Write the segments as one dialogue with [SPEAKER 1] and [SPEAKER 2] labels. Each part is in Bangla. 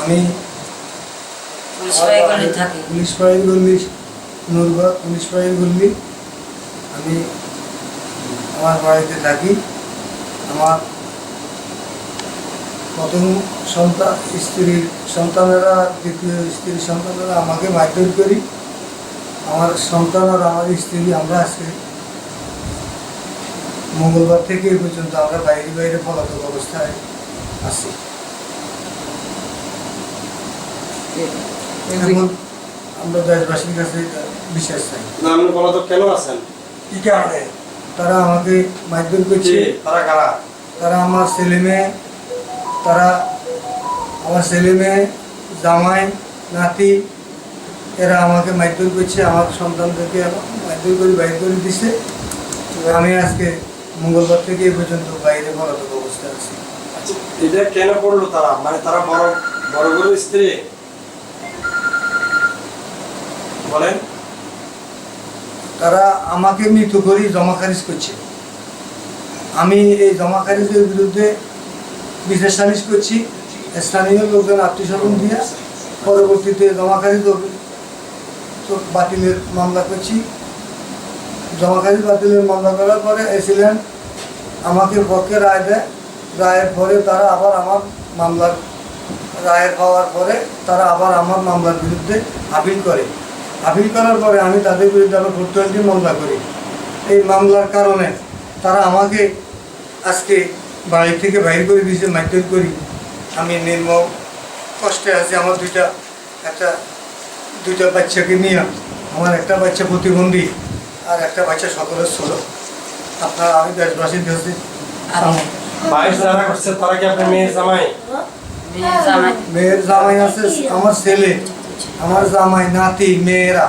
[SPEAKER 1] আমি
[SPEAKER 2] পুলিশ
[SPEAKER 1] ফাঁড়ির গল্লি নুরবা পুলিশ ফাঁড়ির গল্লি আমি আমার বাড়িতে থাকি। আমার প্রথম সন্তান স্ত্রীর সন্তানেরা দ্বিতীয় স্ত্রীর সন্তানেরা আমাকে মারধর করি। আমার সন্তান আর আমার স্ত্রী আমরা আজকে মঙ্গলবার থেকে এই পর্যন্ত আমরা বাইরে বাইরে পলাতক অবস্থায় আছি। আমরা দেশবাসীর কাছে বিশ্বাস চাই।
[SPEAKER 3] না আপনি পলাতক কেন আছেন?
[SPEAKER 1] কি কারণে? তারা আমাকে মারধর করছে।
[SPEAKER 3] তারা কারা?
[SPEAKER 1] তারা আমার ছেলে মেয়ে তারা আমার ছেলে মেয়ে জামাই নাতি এরা আমাকে মারধর করছে। আমার সন্তানদেরকে মারধর করে বাইর করে দিছে। আমি আজকে মঙ্গলবার থেকে এই পর্যন্ত বাইরে পলাতক অবস্থায় আছি।
[SPEAKER 3] আচ্ছা এটা কেন করল তারা? মানে তারা বড় বড় বড় স্ত্রী? বলেন।
[SPEAKER 1] তারা আমাকে মৃত করি জমা খারিজ করছে। আমি এই জমা খারিজের বিরুদ্ধে বিশেষ সালিশ করছি। স্থানীয় লোকজন আত্মীয় স্বজন দিয়ে পরবর্তীতে জমা খারিজ বাতিলের মামলা করছি। জমা খারিজ বাতিলের মামলা করার পরে এসিলেন আমাকে পক্ষে রায় দেয়। রায়ের পরে তারা আবার আমার মামলার রায়ের পাওয়ার পরে তারা আবার আমার মামলার বিরুদ্ধে আপিল করে। আপিল করার পরে আমি তাদের বিরুদ্ধে আবার ফোর টোয়েন্টি মামলা করি। এই মামলার কারণে তারা আমাকে আজকে বাড়ি থেকে বাইর করে দিয়েছে, মারধর করি। আমি নির্মম কষ্টে আছি, আমার দুইটা, একটা, দুইটা বাচ্চাকে নিয়ে, আমার একটা বাচ্চা প্রতিবন্ধী। আর একটা বাচ্চা সকলের ছোট আপনার আমি দেশবাসীর কাছে
[SPEAKER 3] বাইশ যারা করছে তারা কি আপনার মেয়ের জামাই?
[SPEAKER 1] মেয়ের জামাই। আছে আমার ছেলে। আমার জামাই নাতি মেয়েরা।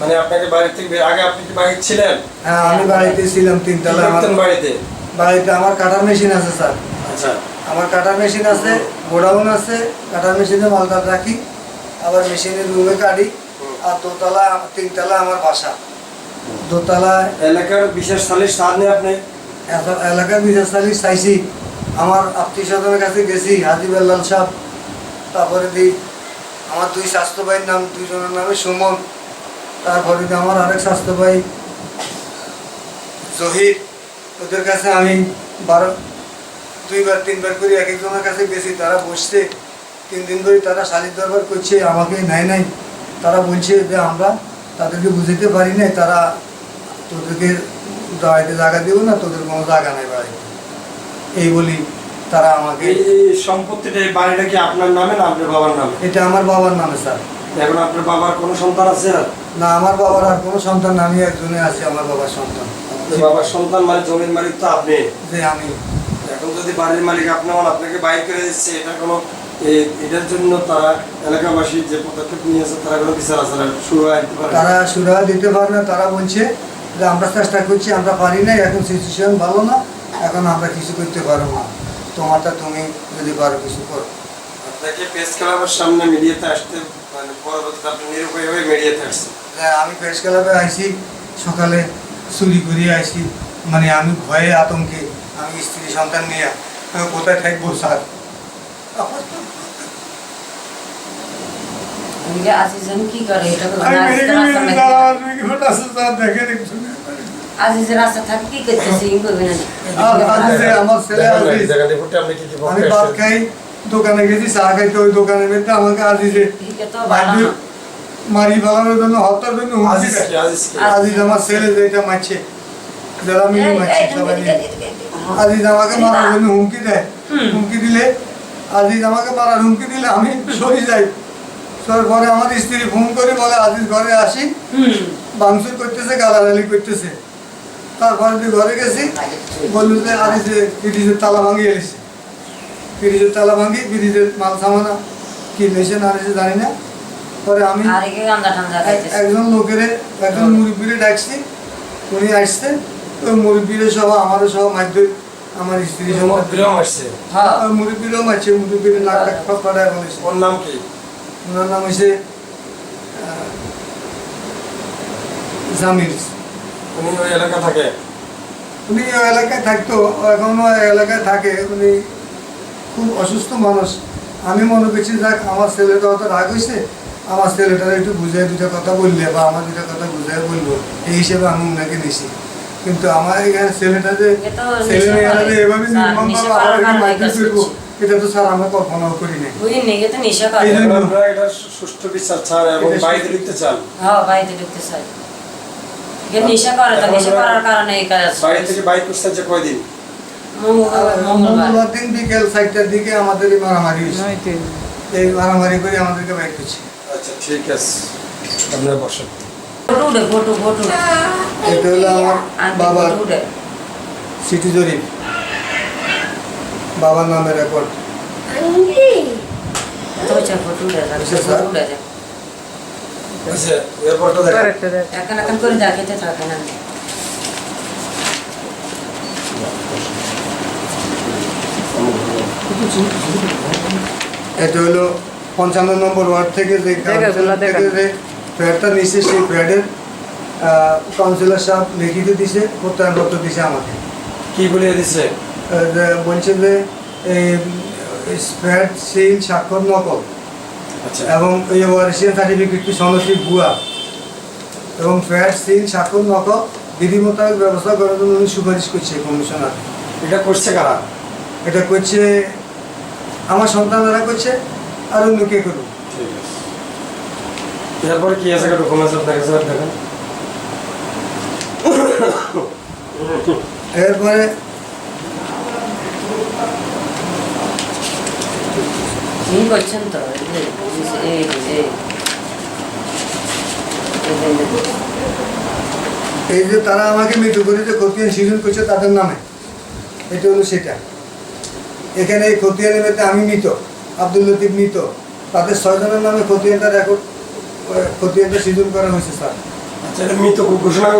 [SPEAKER 3] মানে আপনাকে বাড়ি থেকে আগে আপনি কি বাড়ি ছিলেন?
[SPEAKER 1] হ্যাঁ আমি বাড়িতে ছিলাম
[SPEAKER 3] কি
[SPEAKER 1] তিনতলা আমার
[SPEAKER 3] বাড়িতে?
[SPEAKER 1] বাড়িতে আমার কাটার মেশিন আছে স্যার।
[SPEAKER 3] আচ্ছা।
[SPEAKER 1] আমার কাটার মেশিন আছে গোডাউন আছে কাটার মেশিনে মালদার রাখি। আবার মেশিনের রুমে কাটি। আর দোতলা তিনতলা আমার বাসা। দোতলায়
[SPEAKER 3] এলাকার বিশেষ সালিশ সার নেই আপনি
[SPEAKER 1] এলাকার বিশেষ সালিশ চাইছি। আমার আত্মীয় স্বজনের কাছে গেছি, হাজি বেল্লাল সাহ তারপরে দিই আমার দুই স্বাস্থ্য ভাইয়ের নাম, দুইজনের নামে সুমন, তারপরে আমার আরেক স্বাস্থ্য ভাই জহির। ওদের কাছে আমি বারো, দুইবার, তিনবার করে এক একজনের কাছে গেছি, তারা বসছে। তিন দিন ধরে তারা সালিশ দরবার করছে, আমাকে নেয় নাই। তারা বলছে যে আমরা তাদেরকে বুঝতে পারি নাই, তারা তোদেরকে বাড়িতে জায়গা দেবো না তোদের কোনো জায়গা নাই বাড়িতে এই বলি তারা আমাকে
[SPEAKER 3] এই সম্পত্তিটা এই বাড়িটা কি আপনার নামে না আপনার বাবার নামে?
[SPEAKER 1] এটা আমার বাবার নামে স্যার।
[SPEAKER 3] এখন আপনার বাবার কোনো সন্তান আছে? আর
[SPEAKER 1] না আমার বাবার আর কোনো সন্তান না, আমি একজনে আছি আমার বাবার সন্তান।
[SPEAKER 3] বাবার সন্তান মানে জমির মালিক তো আপনি।
[SPEAKER 1] যে আমি।
[SPEAKER 3] এখন যদি বাড়ির মালিক আপনার আপনাকে বাইর করে দিচ্ছে এটা কোনো এটার জন্য তারা এলাকাবাসী যে পদক্ষেপ নিয়েছে তারা কোনো বিচার আচার শুরু আনতে পারে
[SPEAKER 1] তারা সুরা দিতে পারে না তারা বলছে যে আমরা চেষ্টা করছি আমরা পারি না এখন সিচুয়েশন ভালো না এখন আমরা কিছু করতে পারব না। তোমারটা তুমি যদি পারো কিছু করো।
[SPEAKER 3] আপনাকে প্রেস ক্লাবের সামনে মিডিয়াতে আসতে মানে পরবর্তীতে আপনি নিরুপায় হয়ে মিডিয়াতে আসছেন।
[SPEAKER 1] আমি প্রেস ক্লাবে আইসি সকালে চুরি করে আইসি মানে আমি ভয়ে আতঙ্কে আমি স্ত্রী সন্তান নিয়ে কোথায় থাকব স্যার?
[SPEAKER 2] আমি যে আজিজন কি করে এটা তো
[SPEAKER 1] আমি
[SPEAKER 2] আজিজের রাস্তা
[SPEAKER 1] মেডিকেল
[SPEAKER 2] নাকি?
[SPEAKER 1] যাওয়ার রিপোর্ট আছে স্যার দেখেন একটু।
[SPEAKER 2] আজিজের রাস্তা থাকে কি করতেছে ই করবে না
[SPEAKER 1] আর আজিজে আমার ছেলে আজিজ
[SPEAKER 3] জায়গা রিপোর্টে আপনি কি কি
[SPEAKER 1] আমি ভাত খাই দোকানে গেছি চা খাইতে ওই দোকানের মধ্যে আমাকে আজিজে
[SPEAKER 2] ঠিকই তো ভালো
[SPEAKER 1] মারি
[SPEAKER 2] না।
[SPEAKER 1] মারি ফেলানোর জন্য হত্যার জন্য হুমকি
[SPEAKER 3] আজিজ
[SPEAKER 1] দেয়।
[SPEAKER 3] কি আজিজ কি
[SPEAKER 1] আজিজ আমার ছেলে যেটা মারছে যারা মিলে
[SPEAKER 2] এই,
[SPEAKER 1] মারছে
[SPEAKER 2] এই,
[SPEAKER 1] সবাই
[SPEAKER 2] এই,
[SPEAKER 1] মিলে।
[SPEAKER 2] এই, এই, এই,
[SPEAKER 1] আজিজ আমাকে মারার জন্য হুমকি দেয়
[SPEAKER 2] হুম।
[SPEAKER 1] হুমকি দিলে আজিজ আমাকে মারার হুমকি দিলে আমি সরে যাই সরে পরে আমার স্ত্রী ফোন করে বলে আজিজ ঘরে আসি।
[SPEAKER 2] হুম।
[SPEAKER 1] বাংসুর করতেছে গালাগালি করতেছে। তারপরে দিয়ে ঘরে গেছি বলল যে আজিজে ফ্রিজের তালা ভাঙিয়ে এসেছে ফ্রিজের তালা ভাঙি ফ্রিজের মাল সামানা কি নেছে না নেছে জানি না। পরে আমি একজন লোকের একজন মুরব্বীরে ডাকছি উনি আসছে। ওই মুরব্বীরে সহ আমারও সহ মাধ্যমিক আমার স্ত্রী সহ
[SPEAKER 3] তোমার আসছে?
[SPEAKER 2] হ্যাঁ
[SPEAKER 1] ওই মুরব্বীরও মারছে মুরব্বীরে নাক ডাক ফাঁক ফাটায় বলেছে।
[SPEAKER 3] ওর নাম কি?
[SPEAKER 1] ওনার নাম জামির
[SPEAKER 3] উনি ওই এলাকা থাকে
[SPEAKER 1] উনি ওই এলাকায় থাকতো এখনও ওই এলাকায় থাকে উনি খুব অসুস্থ মানুষ। আমি মনে করছি যাক আমার ছেলেটা অত রাগ হয়েছে আমার ছেলেটার একটু বুঝাই দুটা কথা বললে বা আমার দুটা কথা বুঝাই বলব এই হিসেবে আমি ওনাকে নিছি। কিন্তু আমার এখানে ছেলেটা যে ছেলে মেয়েরা যে। এভাবে নির্মম ভাবে মাইকে
[SPEAKER 2] করছি।
[SPEAKER 1] এটা তো স্যার আমরা কল্পনাও করি নাই।
[SPEAKER 2] বুঝি নেই তো নেশা করে।
[SPEAKER 3] এটা সুষ্ঠু বিচার চান এবং বাইরে লিখতে চান
[SPEAKER 2] হ্যাঁ বাড়িতে ঢুকতে চাই। এ নেশা করে তো নেশা করার কারণে এই কাজ।
[SPEAKER 3] বাইরে থেকে বাইর করছেন যে কয়দিন?
[SPEAKER 2] মঙ্গলবার
[SPEAKER 1] দিন বিকেল চারটার দিকে আমাদের মারামারি হয়েছে। এই মারামারি করে আমাদেরকে বাইর করছে।
[SPEAKER 3] আচ্ছা ঠিক আছে। আপনারা বসেন।
[SPEAKER 2] ফটো উঠে ফটো ফটো
[SPEAKER 1] এটা হলো আমার বাবার সিটি জরিপ। বাবার নামে রেকর্ড এটা হলো পঞ্চান্ন নম্বর ওয়ার্ড থেকে যে কাউন্সিলর থেকে যে ফ্ল্যাটটা নিচ্ছে সেই ফ্ল্যাটের কাউন্সিলর সাহেব লিখিত দিছে প্রত্যয়নপত্র দিছে আমাকে।
[SPEAKER 3] কি বলে দিছে?
[SPEAKER 1] বলছে যে এই ফ্ল্যাট সিল স্বাক্ষর নকল।
[SPEAKER 3] আচ্ছা।
[SPEAKER 1] এবং এই ওয়ারিশিয়ান সার্টিফিকেটটি সনদটি ভুয়া? এবং ফ্ল্যাট সিল স্বাক্ষর নকল বিধি মোতাবেক ব্যবস্থা করার জন্য উনি সুপারিশ করছে কমিশনার।
[SPEAKER 3] এটা করছে কারা?
[SPEAKER 1] এটা করছে আমার সন্তানেরা করছে আর অন্য কে করুক।
[SPEAKER 3] ঠিক আছে। এরপরে কি আছে? ডকুমেন্টস আপনার কাছে দেখেন।
[SPEAKER 1] এরপরে
[SPEAKER 2] কি করছেন তো এই
[SPEAKER 1] যে তারা আমাকে মৃত্যু করে যে খতিয়ান সৃজন করছে তাদের নামে। এটা হলো সেটা। এখানে এই খতিয়ানের মধ্যে আমি মৃত আব্দুল লতিফ মৃত। তাদের ছয়জনের নামে খতিয়ানটা রেকর্ড খতিয়ানটা সৃজন করা হয়েছে স্যার।
[SPEAKER 3] আচ্ছা মৃত ঘোষণা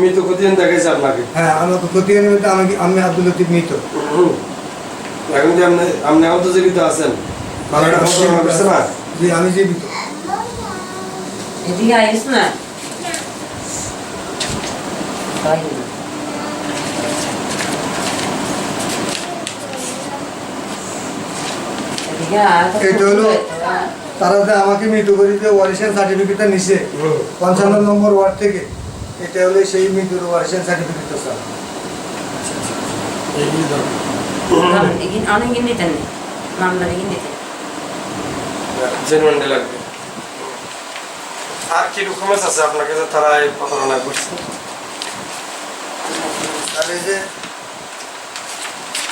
[SPEAKER 3] মৃত কতদিন দেখাইছে আপনাকে?
[SPEAKER 1] হ্যাঁ আমাকে খতিয়ানের মধ্যে আমি আমি আব্দুল লতিফ মৃত।
[SPEAKER 3] এখন যে আপনি আপনি এখন তো জীবিত আছেন। একটা ঘোষণা করছে না?
[SPEAKER 1] জি আমি জীবিত।
[SPEAKER 2] এদিকে আইস না।
[SPEAKER 1] এটা হলো-। তারা যে আমাকে মৃত করে যে ওয়ারিশান সার্টিফিকেটটা নিছে পঞ্চান্ন নম্বর ওয়ার্ড থেকে এটা হলো সেই মৃত্যুর ওয়ারিশান সার্টিফিকেটটা স্যার।
[SPEAKER 2] অনেক গিন দিতেন মামলার এগিন দিতেন।
[SPEAKER 3] জেনুয়ানডে লাগবে। আর কি ডকুমেন্টস আছে আপনার কাছে তারা এই প্রতারণা করছে?
[SPEAKER 1] আর এই যে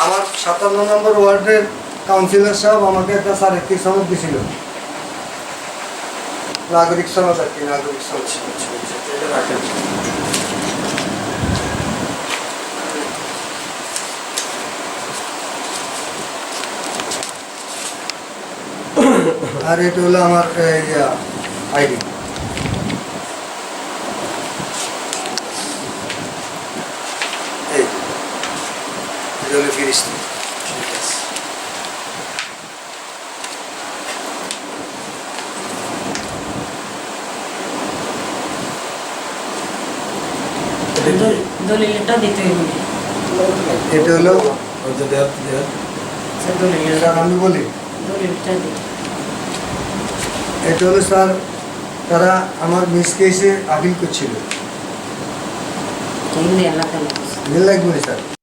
[SPEAKER 1] আমার সাতান্ন নম্বর ওয়ার্ডের কাউন্সিলর সাহেব আমাকে একটা স্যার একটি সনদ দিছিল। নাগরিক সনদ আর কি নাগরিক সনদ
[SPEAKER 3] আচ্ছা, আচ্ছা, আচ্ছা, এটা রাখেন
[SPEAKER 1] আর এটা হলো আমার আইডি। হলো ফিরিস্তি।
[SPEAKER 3] আছে। এটা
[SPEAKER 2] দলিলটা দিতে হইবে।
[SPEAKER 1] এটা হলো স্যার আমি বলি।
[SPEAKER 2] দলিলটা দিতে।
[SPEAKER 1] এটা হলো স্যার তারা আমার মিস এসে আপিল করছিল। লাগবে স্যার